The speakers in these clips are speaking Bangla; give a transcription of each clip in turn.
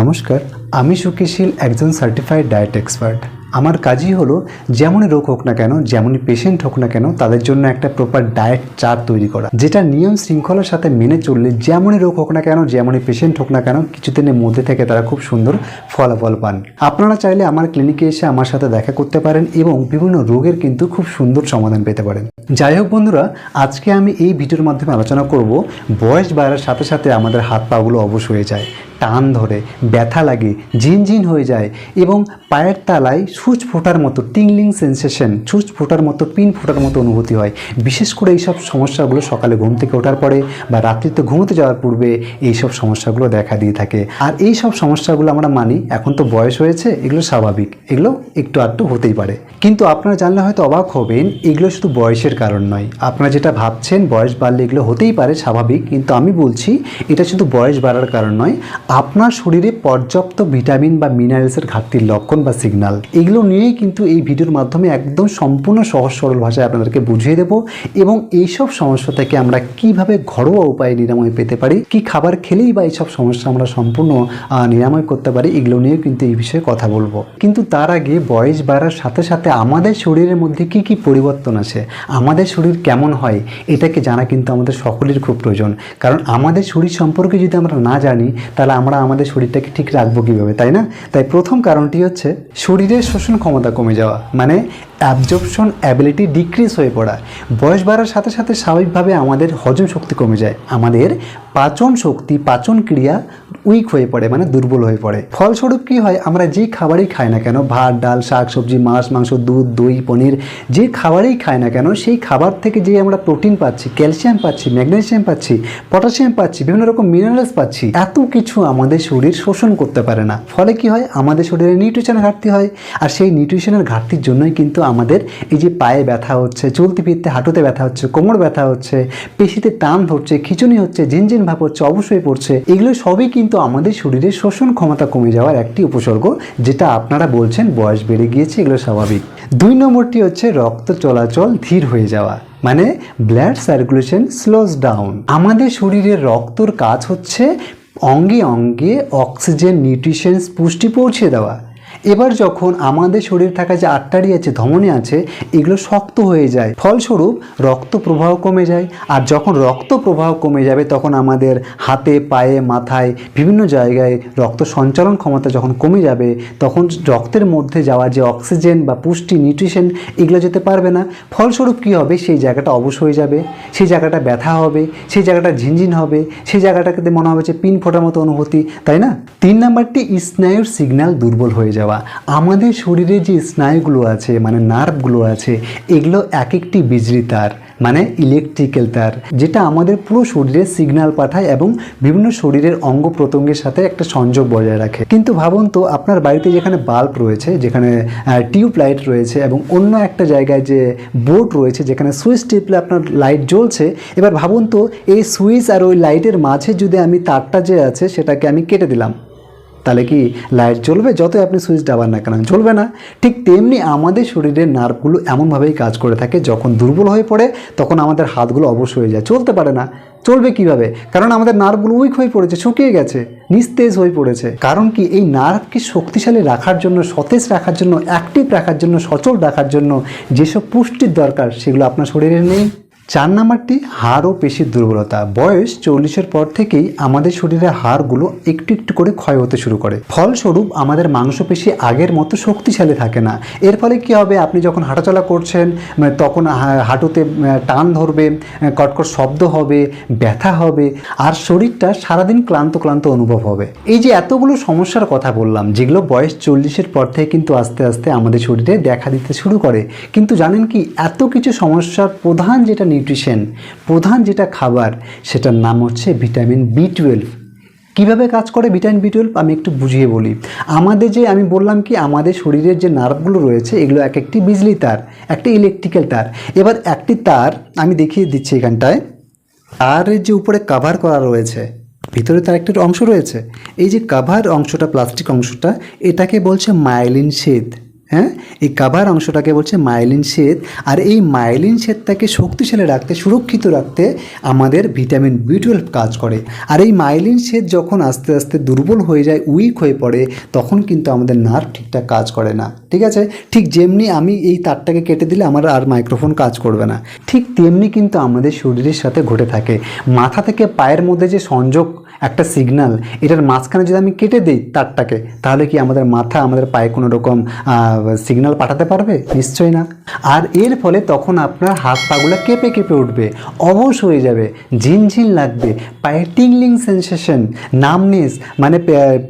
নমস্কার, আমি সুখীশীল একজন সার্টিফাইড ডায়েট এক্সপার্ট আমার কাজই হলো, যেমনই রোগ হোক না কেন, যেমনই পেশেন্ট হোক না কেন, তাদের জন্য একটা প্রপার ডায়েট চার্ট তৈরি করা। যেটা নিয়ম শৃঙ্খলার সাথে মেনে চললে, যেমনই রোগ হোক না কেন, যেমনই পেশেন্ট হোক না কেন, কিছুদিনের মধ্যে থেকে তারা খুব সুন্দর ফলাফল পান। আপনারা চাইলে আমার ক্লিনিকে এসে আমার সাথে দেখা করতে পারেন এবং বিভিন্ন রোগের কিন্তু খুব সুন্দর সমাধান পেতে পারেন। যাই হোক বন্ধুরা, আজকে আমি এই ভিডিওর মাধ্যমে আলোচনা করব, বয়স বাড়ার সাথে সাথে আমাদের হাত পাগুলো অবশ হয়ে যায়। টান ধরে, ব্যথা লাগে, ঝিনঝিন হয়ে যায় এবং পায়ের তালায় সূচ ফোটার মতো, টিংলিং সেন্সেশন, সূচ ফোটার মতো, পিন ফোটার মতো অনুভূতি হয়। বিশেষ করে এইসব সমস্যাগুলো সকালে ঘুম থেকে ওঠার পরে বা রাত্রিতে ঘুমোতে যাওয়ার পূর্বে এইসব সমস্যাগুলো দেখা দিয়ে থাকে। আর এই সব সমস্যাগুলো আমরা মানি, এখন তো বয়স হয়েছে, এগুলো স্বাভাবিক, এগুলো একটু আধটু হতেই পারে। কিন্তু আপনারা জানলে হয়তো অবাক হবেন, এগুলো শুধু বয়সের কারণ নয়। আপনারা যেটা ভাবছেন, বয়স বাড়লে এগুলো হতেই পারে, স্বাভাবিক, কিন্তু আমি বলছি, এটা শুধু বয়স বাড়ার কারণ নয় আপনার শরীরে পর্যাপ্ত ভিটামিন বা মিনারেলসের ঘাটতির লক্ষণ বা সিগন্যাল এগুলো নিয়েই কিন্তু এই ভিডিওর মাধ্যমে একদম সম্পূর্ণ সহজ সরল ভাষায় আপনাদেরকে বুঝিয়ে দেব এবং এইসব সমস্যা থেকে আমরা কীভাবে ঘরোয়া উপায়ে নিরাময় পেতে পারি, কি খাবার খেলেই বা এইসব সমস্যা আমরা সম্পূর্ণ নিরাময় করতে পারি, এগুলো নিয়েও কিন্তু এই বিষয়ে কথা বলব। কিন্তু তার আগে বয়স বাড়ার সাথে সাথে আমাদের শরীরের মধ্যে কি কি পরিবর্তন আছে, আমাদের শরীর কেমন হয়, এটাকে জানা কিন্তু আমাদের সকলের খুব প্রয়োজন। কারণ আমাদের শরীর সম্পর্কে যদি আমরা না জানি, তাহলে আমরা আমাদের শরীরটাকে ঠিক রাখব কীভাবে, তাই না? তাই প্রথম কারণটি হচ্ছে, শরীরের শোষণ ক্ষমতা কমে যাওয়া। মানে অ্যাবজর্পশন অ্যাবিলিটি ডিক্রিজ হয়ে পড়া বয়স বাড়ার সাথে সাথে স্বাভাবিকভাবে আমাদের হজম শক্তি কমে যায়। আমাদের পাচন শক্তি, পাচন ক্রিয়া উইক হয়ে পড়ে মানে দুর্বল হয়ে পড়ে। ফলস্বরূপ কী হয়, আমরা যে খাবারই খাই না কেন, ভাত, ডাল, শাক, সবজি, মাছ, মাংস, দুধ, দই, পনির, যে খাবারই খাই না কেন, সেই খাবার থেকে যে আমরা প্রোটিন পাচ্ছি ক্যালসিয়াম পাচ্ছি ম্যাগনেসিয়াম পাচ্ছি পটাশিয়াম পাচ্ছি, বিভিন্ন রকম মিনারেলস পাচ্ছি, এত কিছু আমাদের শরীর শোষণ করতে পারে না। ফলে কি হয়, আমাদের শরীরে নিউট্রিশনের ঘাটতি হয়। আর সেই নিউট্রিশনের ঘাটতির জন্যই কিন্তু আমাদের এই যে পায়ে ব্যথা হচ্ছে, চলতে ফিরতে হাঁটুতে ব্যথা হচ্ছে, কোমর ব্যথা হচ্ছে, পেশিতে টান ধরছে খিচুনি হচ্ছে, ঝিনঝিন ভাব হচ্ছে, অবশ্যই পড়ছে, এগুলো সবই কিন্তু আমাদের শরীরের শোষণ ক্ষমতা কমে যাওয়ার একটি উপসর্গ, যেটা আপনারা বলছেন বয়স বেড়ে গিয়েছে, এগুলো স্বাভাবিক। দুই নম্বরটি হচ্ছে রক্ত চলাচল ধীর হয়ে যাওয়া মানে ব্লাড সার্কুলেশন স্লোজ ডাউন। আমাদের শরীরের রক্তর কাজ হচ্ছে অঙ্গে অঙ্গে অক্সিজেন, নিউট্রিশনস পুষ্টি পৌঁছে দেওয়া এবার যখন আমাদের শরীর থাকা যে আটটারি আছে, ধমনী আছে, এগুলো শক্ত হয়ে যায়। ফলস্বরূপ রক্ত প্রবাহ কমে যায়। আর যখন রক্ত প্রবাহ কমে যাবে, তখন আমাদের হাতে, পায়ে, মাথায় বিভিন্ন জায়গায় রক্ত সঞ্চালন ক্ষমতা যখন কমে যাবে, তখন রক্তের মধ্যে যাওয়া যে অক্সিজেন বা পুষ্টি, নিউট্রিশন, এগুলো যেতে পারবে না। ফলস্বরূপ কী হবে? সেই জায়গাটা অবশ হয়ে যাবে, সেই জায়গাটা ব্যথা হবে, সেই জায়গাটা ঝিনঝিন হবে, সেই জায়গাটাকে মনে হবে যে পিন ফোটার মতো অনুভূতি, তাই না? তিন নাম্বারটি স্নায়ুর সিগন্যাল দুর্বল হয়ে যাওয়া। আমাদের শরীরে যে স্নায়ুগুলো আছে মানে নার্ভগুলো আছে, এগুলো এক একটি বিজলি তার মানে ইলেকট্রিক্যাল তার, যেটা আমাদের পুরো শরীরে সিগন্যাল পাঠায় এবং বিভিন্ন শরীরের অঙ্গ প্রত্যঙ্গের সাথে একটা সংযোগ বজায় রাখে। কিন্তু ভাবুন তো, আপনার বাড়িতে যেখানে বাল্ব রয়েছে, যেখানে টিউব লাইট রয়েছে এবং অন্য একটা জায়গায় যে বোর্ড রয়েছে, যেখানে সুইচ টিপলে আপনার লাইট জ্বলছে, এবার ভাবুন তো, এই সুইচ আর ওই লাইটের মাঝে যদি আমি তারটা যে আছে, সেটাকে আমি কেটে দিলাম। তাহলে কি লাইট জ্বলবে? যতই আপনি সুইচ ডাবার না কেন, জ্বলবে না। ঠিক তেমনি আমাদের শরীরের নার্ভগুলো এমনভাবেই কাজ করে থাকে, যখন দুর্বল হয়ে পড়ে, তখন আমাদের হাতগুলো অবশ হয়ে যায়। চলতে পারে না। চলবে কীভাবে? কারণ আমাদের নার্ভগুলো উইক হয়ে পড়েছে, শুকিয়ে গেছে, নিস্তেজ হয়ে পড়েছে। কারণ কি, এই নার্ভকে শক্তিশালী রাখার জন্য, সতেজ রাখার জন্য অ্যাক্টিভ রাখার জন্য, সচল রাখার জন্য, যেসব পুষ্টির দরকার, সেগুলো আপনার শরীরে নেই। চার নাম্বারটি হাড় ও পেশির দুর্বলতা। বয়স চল্লিশের পর থেকেই আমাদের শরীরের হাড়গুলো একটু একটু করে ক্ষয় হতে শুরু করে। ফলস্বরূপ আমাদের মাংসপেশি আগের মতো শক্তিশালী থাকে না। এর ফলে কি হবে? আপনি যখন হাঁটাচলা করছেন মানে তখন হাঁটুতে টান ধরবে কটকট শব্দ হবে, ব্যথা হবে, আর শরীরটা সারাদিন ক্লান্ত ক্লান্ত অনুভব হবে। এই যে এতগুলো সমস্যার কথা বললাম, যেগুলো বয়স চল্লিশের পর থেকে কিন্তু আস্তে আস্তে আমাদের শরীরে দেখা দিতে শুরু করে। কিন্তু জানেন কি, এত কিছু সমস্যার প্রধান যেটা নিউট্রিশন প্রধান যেটা খাবার, সেটার নাম হচ্ছে ভিটামিন বি টুয়েলভ কীভাবে কাজ করে ভিটামিন বি টুয়েলভ আমি একটু বুঝিয়ে বলি। আমাদের যে, আমি বললাম কি, আমাদের শরীরের যে নার্ভগুলো রয়েছে, এগুলো এক একটি বিজলি তার, একটি ইলেকট্রিক্যাল তার। এবার একটি তার আমি দেখিয়ে দিচ্ছি এখানটায়। তারের যে উপরে কাভার করা রয়েছে, ভিতরে তার একটা অংশ রয়েছে। এই যে কাভার অংশটা প্লাস্টিক অংশটা, এটাকে বলছে মাইলিন শেদ হ্যাঁ? এই কাভার অংশটাকে বলছে মাইলিন শ্বেত। আর এই মাইলিন শ্বেতটাকে শক্তিশালী রাখতে, সুরক্ষিত রাখতে আমাদের ভিটামিন বি টুয়েলভ কাজ করে। আর এই মাইলিন শ্বেত যখন আস্তে আস্তে দুর্বল হয়ে যায় উইক হয়ে পড়ে, তখন কিন্তু আমাদের নার্ভ ঠিকঠাক কাজ করে না। ঠিক আছে? ঠিক যেমনি আমি এই তারটাকে কেটে দিলে আমার আর মাইক্রোফোন কাজ করবে না। ঠিক তেমনি কিন্তু আমাদের শরীরের সাথে ঘটে থাকে। মাথা থেকে পায়ের মধ্যে যে সংযোগ, একটা সিগন্যাল এটার মাঝখানে যদি আমি কেটে দিই তারটাকে, তাহলে কি আমাদের মাথা আমাদের পায়ে কোনো রকম সিগন্যাল পাঠাতে পারবে? নিশ্চয়ই না। আর এর ফলে তখন আপনার হাত পাগুলো কেঁপে কেঁপে উঠবে, অবশ হয়ে যাবে, ঝিনঝিন লাগবে পায়ে টিংলিং সেন্সেশন নামনেস মানে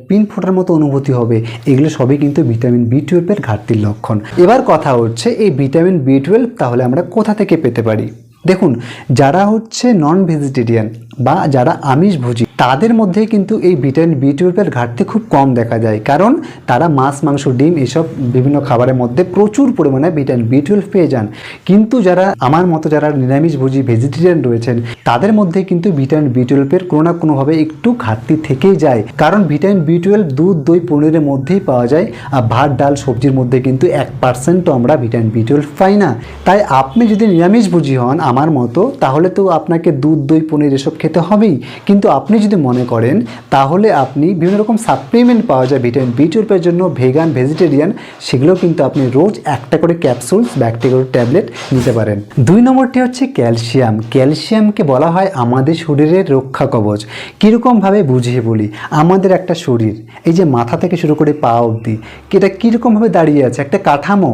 পিন ফোটার মতো অনুভূতি হবে। এগুলো সবই কিন্তু ভিটামিন বি টুয়েলভের ঘাটতির লক্ষণ। এবার কথা হচ্ছে, এই ভিটামিন বি টুয়েলভ তাহলে আমরা কোথা থেকে পেতে পারি? দেখুন, যারা হচ্ছে নন ভেজিটেরিয়ান বা যারা আমিষভোজী তাদের মধ্যে কিন্তু এই ভিটামিন বি টুয়েলভের ঘাটতি খুব কম দেখা যায়। কারণ তারা মাছ, মাংস, ডিম এসব বিভিন্ন খাবারের মধ্যে প্রচুর পরিমাণে ভিটামিন বি টুয়েলভ পেয়ে যান। কিন্তু যারা, আমার মতো যারা নিরামিষভোজী ভেজিটেরিয়ান রয়েছেন, তাদের মধ্যে কিন্তু ভিটামিন বি টুয়েলভের কোনো না কোনোভাবে একটু ঘাটতি থেকেই যায়। কারণ ভিটামিন বি টুয়েলভ দুধ, দই, পনিরের মধ্যেই পাওয়া যায় আর ভাত, ডাল, সবজির মধ্যে কিন্তু এক পার্সেন্টও আমরা ভিটামিন বি টুয়েলভ পাই না। তাই আপনি যদি নিরামিষভোজী হন আমার মতো, তাহলে তো আপনাকে দুধ, দই, পনির এসব খেতে হবেই। কিন্তু আপনি যদি মনে করেন, তাহলে আপনি বিভিন্ন রকম সাপ্লিমেন্ট পাওয়া যায় ভিটামিন বি টুয়েলভের জন্য ভেগান ভেজিটেরিয়ান সেগুলো কিন্তু আপনি রোজ একটা করে ক্যাপসুলস বা একটা করে ট্যাবলেট নিতে পারেন। দুই নম্বরটি হচ্ছে ক্যালসিয়াম ক্যালসিয়ামকে বলা হয় আমাদের শরীরের রক্ষা কবচ। কীরকমভাবে বুঝিয়ে বলি? আমাদের একটা শরীর, এই যে মাথা থেকে শুরু করে পা অবধি, এটা কীরকমভাবে দাঁড়িয়ে আছে? একটা কাঠামো।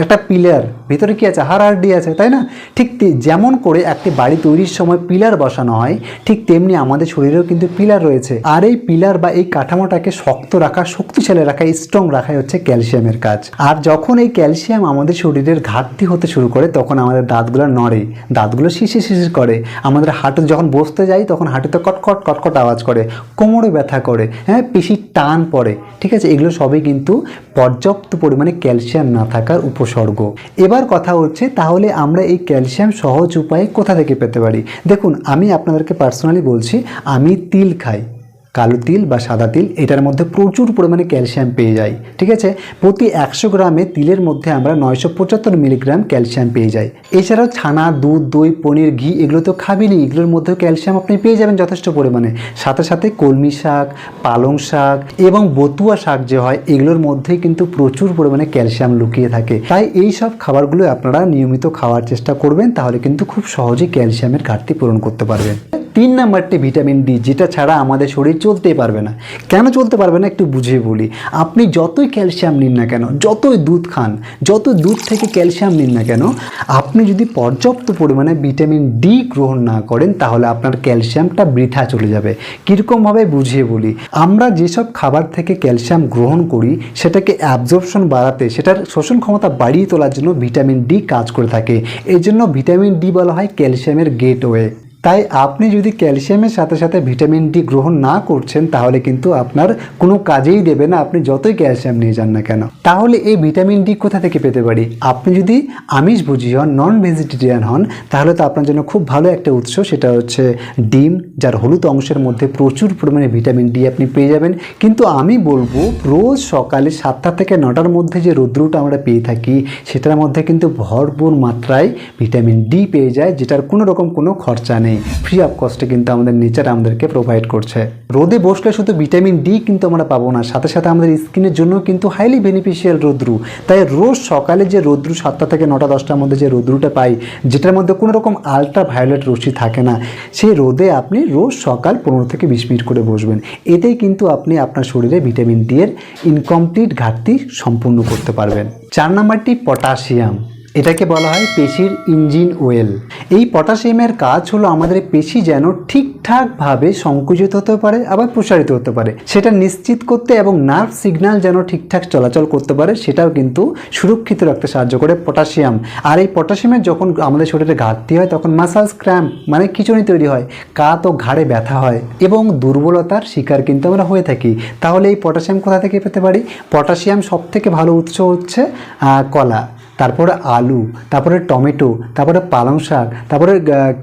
একটা পিলার, ভিতরে কি আছে? হাড় আছে, তাই না? ঠিক যেমন করে একটি বাড়ি তৈরির সময় পিলার বসানো হয়, ঠিক তেমনি আমাদের শরীরেও কিন্তু পিলার রয়েছে। আর এই পিলার বা এই কাঠামোটাকে শক্ত রাখা, শক্তিশালী রাখা স্ট্রং রাখাই হচ্ছে ক্যালসিয়ামের কাজ। আর যখন এই ক্যালসিয়াম আমাদের শরীরের ঘাটতি হতে শুরু করে, তখন আমাদের দাঁতগুলো নড়ে, দাঁতগুলো শিশির শিশির করে। আমাদের হাঁটু যখন বসতে যাই তখন হাঁটুতে কটকট কটকট আওয়াজ করে, কোমরে ব্যথা করে হ্যাঁ পিসির টান পড়ে, ঠিক আছে? এগুলো সবই কিন্তু পর্যাপ্ত পরিমাণে ক্যালসিয়াম না থাকার উপসর্গ। এবার কথা হচ্ছে, তাহলে আমরা এই ক্যালসিয়াম সহজ উপায়ে কোথা থেকে পেতে পারি? দেখুন, আমি আপনাদেরকে পার্সোনালি বলছি, আমি তিল খাই। কালো তিল বা সাদা তিল, এটার মধ্যে প্রচুর পরিমাণে ক্যালসিয়াম পেয়ে যাই ঠিক আছে? প্রতি একশো গ্রামে তিলের মধ্যে আমরা নয়শো পঁচাত্তর মিলিগ্রাম ক্যালসিয়াম পেয়ে যাই। এছাড়াও ছানা, দুধ, দই, পনির, ঘি, এগুলো তো খাবেনই, এগুলোর মধ্যেও ক্যালসিয়াম আপনি পেয়ে যাবেন যথেষ্ট পরিমাণে। সাথে সাথে কলমি শাক, পালং শাক এবং বতুয়া শাক যে হয়, এগুলোর মধ্যেই কিন্তু প্রচুর পরিমাণে ক্যালসিয়াম লুকিয়ে থাকে। তাই এই সব খাবারগুলো আপনারা নিয়মিত খাওয়ার চেষ্টা করবেন, তাহলে কিন্তু খুব সহজেই ক্যালসিয়ামের ঘাটতি পূরণ করতে পারবেন। তিন নাম্বারটি ভিটামিন ডি, যেটা ছাড়া আমাদের শরীর চলতেই পারবে না। কেন চলতে পারবে না একটু বুঝিয়ে বলি। আপনি যতই ক্যালসিয়াম নিন না কেন, যতই দুধ খান যত দুধ থেকে ক্যালসিয়াম নিন না কেন, আপনি যদি পর্যাপ্ত পরিমাণে ভিটামিন ডি গ্রহণ না করেন, তাহলে আপনার ক্যালসিয়ামটা বৃথা চলে যাবে। কীরকমভাবে বুঝিয়ে বলি, আমরা যেসব খাবার থেকে ক্যালসিয়াম গ্রহণ করি, সেটাকে অ্যাবজর্পশন বাড়াতে, সেটার শোষণ ক্ষমতা বাড়িয়ে তোলার জন্য ভিটামিন ডি কাজ করে থাকে। এই জন্য ভিটামিন ডি বলা হয় ক্যালসিয়ামের গেটওয়ে। তাই আপনি যদি ক্যালসিয়ামের সাথে সাথে ভিটামিন ডি গ্রহণ না করছেন, তাহলে কিন্তু আপনার কোনো কাজেই দেবে না। আপনি যতই ক্যালসিয়াম নিয়ে যান না কেন। তাহলে এই ভিটামিন ডি কোথা থেকে পেতে পারি? আপনি যদি আমিষ ভুজি হন নন ভেজিটেরিয়ান হন, তাহলে তো আপনার জন্য খুব ভালো একটা উৎস। সেটা হচ্ছে ডিম, যার হলুদ অংশের মধ্যে প্রচুর পরিমাণে ভিটামিন ডি আপনি পেয়ে যাবেন। কিন্তু আমি বলব, রোজ সকালে সাতটা থেকে নটার মধ্যে যে রৌদ্রটা আমরা পেয়ে থাকি, সেটার মধ্যে কিন্তু ভরপুর মাত্রায় ভিটামিন ডি পেয়ে যায়, যেটার কোনো রকম কোনো খরচা নেই। ফ্রি অফ কস্টে কিন্তু আমাদের নেচার আমাদেরকে প্রোভাইড করছে। রোদে বসলে শুধু ভিটামিন ডি কিন্তু আমরা পাবো না, সাথে সাথে আমাদের স্কিনের জন্য কিন্তু হাইলি বেনিফিশিয়াল রোদ্রু। তাই রোজ সকালে যে রোদ্রু সাতটা থেকে নটা, দশটার মধ্যে যে রোদ্রুটা পাই, যেটার মধ্যে কোনো রকম আলট্রা ভায়োলেট রশ্মি থাকে না, সেই রোদে আপনি রোজ সকাল পনেরো থেকে বিশ মিনিট করে বসবেন। এতেই কিন্তু আপনি আপনার শরীরে ভিটামিন ডি এর ইনকমপ্লিট ঘাটতি সম্পূর্ণ করতে পারবেন। চার নাম্বারটি পটাশিয়াম এটাকে বলা হয় পেশির ইঞ্জিন ওয়েল। এই পটাশিয়ামের কাজ হলো আমাদের পেশি যেন ঠিকঠাকভাবে সংকুচিত হতে পারে, আবার প্রসারিত হতে পারে। সেটা নিশ্চিত করতে এবং নার্ভ সিগন্যাল যেন ঠিকঠাক চলাচল করতে পারে, সেটাও কিন্তু সুরক্ষিত রাখতে সাহায্য করে পটাশিয়াম। আর এই পটাশিয়ামের যখন আমাদের শরীরে ঘাটতি হয়, তখন মাসালস ক্র্যাম্প মানে খিচুড়ি তৈরি হয়, কাত ও ঘাড়ে ব্যথা হয় এবং দুর্বলতার শিকার কিন্তু আমরা হয়ে থাকি। তাহলে এই পটাশিয়াম কোথা থেকে পেতে পারি? পটাশিয়াম সব থেকে ভালো উৎস হচ্ছে কলা। তারপরে আলু, তারপরে টমেটো, তারপরে পালং শাক, তারপরে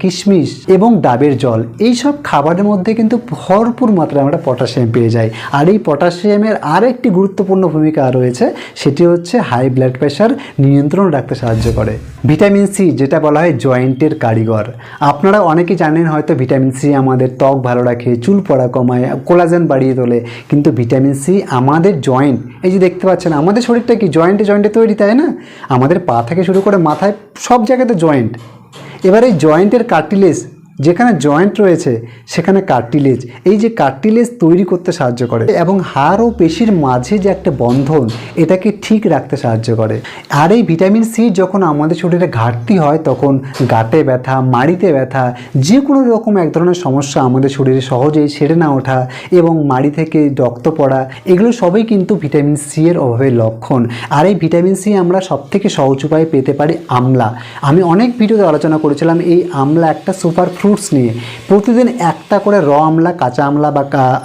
কিশমিশ এবং ডাবের জল। এই সব খাবারের মধ্যে কিন্তু ভরপুর মাত্রায় আমরা পটাশিয়াম পেয়ে যাই। আর এই পটাশিয়ামের আর একটি গুরুত্বপূর্ণ ভূমিকা রয়েছে, সেটি হচ্ছে হাই ব্লাড প্রেশার নিয়ন্ত্রণ রাখতে সাহায্য করে। ভিটামিন সি, যেটা বলা হয় জয়েন্টের কারিগর। আপনারা অনেকেই জানেন হয়তো ভিটামিন সি আমাদের ত্বক ভালো রাখে, চুল পড়া কমায়, কোলাজেন বাড়িয়ে তোলে, কিন্তু ভিটামিন সি আমাদের জয়েন্ট। এই যে দেখতে পাচ্ছেন, আমাদের শরীরটা কি জয়েন্টে জয়েন্টে তৈরি, তাই না? আমাদের পা থেকে শুরু করে মাথায় সব জায়গাতে জয়েন্ট। এবার এই জয়েন্টের কার্টিলেজ, যেখানে জয়েন্ট রয়েছে, সেখানে কার্টিলেজ। এই যে কার্টিলেজ তৈরি করতে সাহায্য করে এবং হাড় ও পেশির মাঝে যে একটা বন্ধন, এটাকে ঠিক রাখতে সাহায্য করে। আর এই ভিটামিন সি যখন আমাদের শরীরে ঘাটতি হয়, তখন গাঁটে ব্যথা, মাড়িতে ব্যথা যে কোনো রকম এক ধরনের সমস্যা আমাদের শরীরে সহজেই সেরে না ওঠা এবং মাড়ি থেকে রক্ত পড়া, এগুলো সবই কিন্তু ভিটামিন সি এর অভাবের লক্ষণ। আর এই ভিটামিন সি আমরা সবথেকে সহজ উপায়ে পেতে পারি আমলা। আমি অনেক ভিডিওতে আলোচনা করেছিলাম এই আমলা একটা সুপার ফ্রুটস নিয়ে। প্রতিদিন একটা করে র আমলা, কাঁচা আমলা বা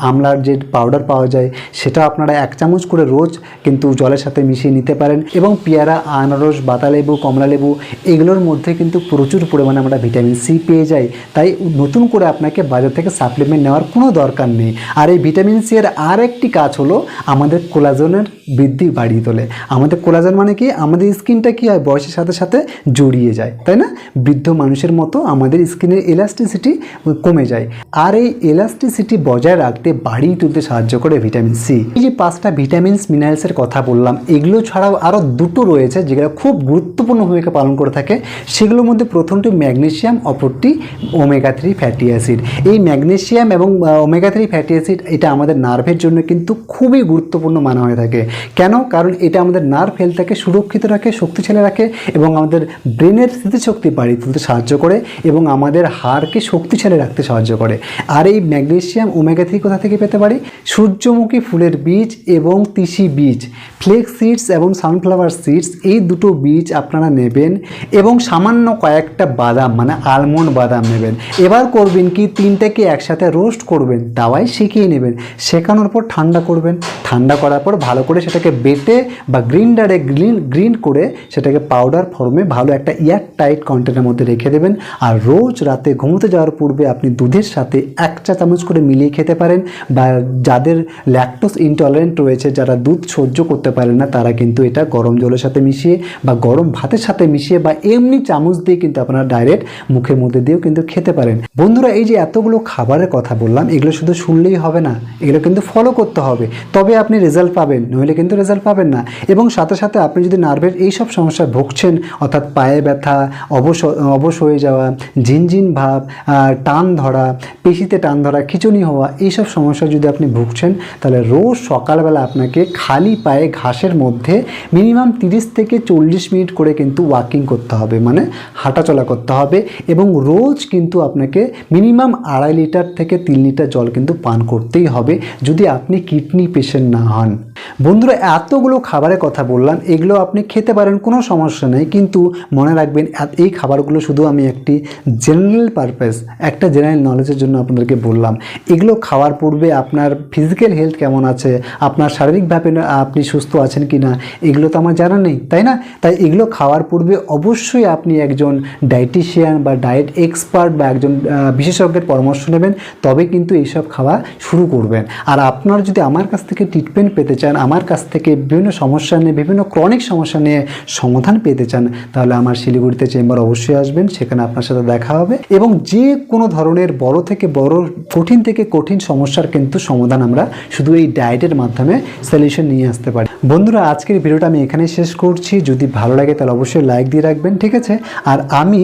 আমলার যে পাউডার পাওয়া যায়, সেটা আপনারা এক চামচ করে রোজ কিন্তু জলের সাথে মিশিয়ে নিতে পারেন এবং পেয়ারা, আনারস বাতালেবু কমলালেবু এগুলোর মধ্যে কিন্তু প্রচুর পরিমাণে আমরা ভিটামিন সি পেয়ে যাই। তাই নতুন করে আপনাকে বাজার থেকে সাপ্লিমেন্ট নেওয়ার কোনো দরকার নেই। আর এই ভিটামিন সি এর আর একটি কাজ হলো আমাদের কোলাজনের বৃদ্ধি বাড়িয়ে তোলে। আমাদের কোলাজন মানে কি? আমাদের স্কিনটা কি হয়? বয়সের সাথে সাথে জড়িয়ে যায়, তাই না? বৃদ্ধ মানুষের মতো আমাদের স্কিনের এলাস্টিসিটি কমে যায়। আর এই এলাস্টিসিটি বজায় রাখতে বাড়িয়ে তুলতে সাহায্য করে ভিটামিন সি। এই যে পাঁচটা ভিটামিনস মিনারেলসের কথা বললাম এগুলো ছাড়াও আরও দুটো রয়েছে যেগুলো খুব গুরুত্বপূর্ণ ভূমিকা পালন করে থাকে। সেগুলোর মধ্যে প্রথমটি ম্যাগনেসিয়াম, অপরটি ওমেগা থ্রি ফ্যাটি অ্যাসিড। এই ম্যাগনেসিয়াম এবং ওমেগা থ্রি ফ্যাটি অ্যাসিড এটা আমাদের নার্ভের জন্য কিন্তু খুবই গুরুত্বপূর্ণ মানা হয়ে থাকে। কেন? কারণ এটা আমাদের নার্ভ হেলথটাকে সুরক্ষিত রাখে, শক্তিশালী রাখে এবং আমাদের ব্রেনের স্মৃতিশক্তি বাড়িয়ে তুলতে সাহায্য করে এবং আমাদের হাড়কে শক্তিশালী রাখতে সাহায্য করে। আর এই ম্যাগনেসিয়াম ওমেগা থ্রি কোথা থেকে পেতে পারি? সূর্যমুখী ফুলের বীজ এবং তিসি বীজ। ফ্লেক্স সিডস এবং সানফ্লাওয়ার সিডস এই দুটো বীজ আপনারা নেবেন এবং সামান্য কয়েকটা বাদাম মানে আলমন্ড বাদাম নেবেন। এবার করবেন কি, তিনটাকে একসাথে রোস্ট করবেন তাওয়ায় শিখিয়ে নেবেন। শেখানোর পর ঠান্ডা করবেন। ঠান্ডা করার পর ভালো করে সেটাকে বেটে বা গ্রিন্ডারে গ্রিন গ্রিন করে সেটাকে পাউডার ফর্মে ভালো একটা এয়ার টাইট কন্টেনারের মধ্যে রেখে দেবেন। আর রোজ রাতে ঘুমোতে যাওয়ার পূর্বে আপনি দুধের সাথে এক চা চামচ করে মিলিয়ে খেতে পারেন বা যাদের ল্যাকটোস ইনটলারেন্ট রয়েছে, যারা দুধ সহ্য করতে পারেন না তারা কিন্তু এটা গরম জলের সাথে মিশিয়ে বা গরম ভাতের সাথে মিশিয়ে বা এমনি চামচ দিয়ে কিন্তু আপনারা ডাইরেক্ট মুখের মধ্যে দিয়েও কিন্তু খেতে পারেন। বন্ধুরা, এই যে এতগুলো খাবারের কথা বললাম, এগুলো শুধু শুনলেই হবে না, এগুলো কিন্তু ফলো করতে হবে। তবে আপনি রেজাল্ট পাবেন, নইলে কিন্তু রেজাল্ট পাবেন না। এবং সাথে সাথে আপনি যদি নার্ভের এই সব সমস্যায় ভুগছেন, অর্থাৎ পায়ে ব্যথা, অবশ হয়ে যাওয়া ঝিনঝিন ভাব টান ধরা, পেশিতে টান ধরা, খিচুনি হওয়া, এইসব সমস্যা যদি আপনি ভুগছেন, তাহলে রোজ সকালবেলা আপনাকে খালি পায়ে ঘাসের মধ্যে মিনিমাম তিরিশ থেকে চল্লিশ মিনিট করে কিন্তু ওয়াকিং করতে হবে। মানে হাঁটাচলা করতে হবে এবং রোজ কিন্তু আপনাকে মিনিমাম আড়াই লিটার থেকে তিন লিটার জল কিন্তু পান করতেই হবে যদি আপনি কিডনি পেশেন্ট না হন। বন্ধুরা, এতগুলো খাবারের কথা বললাম, এগুলো আপনি খেতে পারেন, কোনো সমস্যা নেই। কিন্তু মনে রাখবেন এই খাবারগুলো শুধু আমি একটি জেনারেল পারপাস একটা জেনারেল নলেজের জন্য আপনাদেরকে বললাম। এগুলো খাওয়ার পূর্বে আপনার ফিজিক্যাল হেলথ কেমন আছে? আপনার শারীরিকভাবে আপনি সুস্থ আছেন কি না এগুলো তো আমার জানা নেই, তাই না? তাই এগুলো খাওয়ার পূর্বে অবশ্যই আপনি একজন ডায়েটিশিয়ান বা ডায়েট এক্সপার্ট বা একজন বিশেষজ্ঞের পরামর্শ নেবেন, তবে কিন্তু এইসব খাওয়া শুরু করবেন। আর আপনার যদি আমার কাছ থেকে ট্রিটমেন্ট পেতে চান, আমার কাছ থেকে বিভিন্ন সমস্যা নিয়ে, বিভিন্ন ক্রনিক সমস্যা নিয়ে সমাধান পেতে চান, তাহলে আমার শিলিগুড়িতে চেম্বার অবশ্যই আসবেন, সেখানে আপনার সাথে দেখা হবে এবং যে কোনো ধরনের বড় থেকে বড়, কঠিন থেকে কঠিন সমস্যার কিন্তু সমাধান আমরা শুধু এই ডায়েটের মাধ্যমে সলিউশন নিয়ে আসতে পারি। বন্ধুরা আজকের ভিডিওটা আমি এখানে শেষ করছি। যদি ভালো লাগে তাহলে অবশ্যই লাইক দিয়ে রাখবেন, ঠিক আছে? আর আমি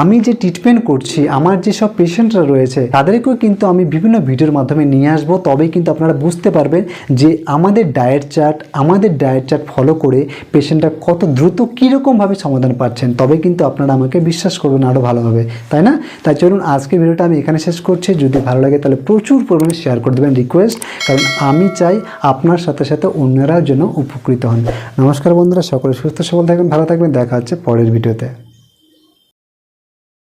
আমি যে ট্রিটমেন্ট করছি, আমার যেসব পেশেন্টরা রয়েছে, তাদেরকেও কিন্তু আমি বিভিন্ন ভিডিওর মাধ্যমে নিয়ে আসব। তবেই কিন্তু আপনারা বুঝতে পারবেন যে আমাদের ডায়েট চার্ট আমাদের ডায়েট চার্ট ফলো করে পেশেন্টরা কত দ্রুত কীরকমভাবে সমাধান পাচ্ছেন। তবে কিন্তু আপনারা আমাকে বিশ্বাস করবেন আরও ভালোভাবে। তাই না? তাই চলুন আজকের ভিডিওটা আমি এখানে শেষ করছি। যদি ভালো লাগে তাহলে প্রচুর পরিমাণে শেয়ার করে দেবেন রিকোয়েস্ট কারণ আমি চাই আপনার সাথে সাথে অন্যরাও যেন উপকৃত হন। নমস্কার বন্ধুরা, সকলে সুস্থ সবল থাকবেন, ভালো থাকবেন। দেখা হচ্ছে পরের ভিডিওতে।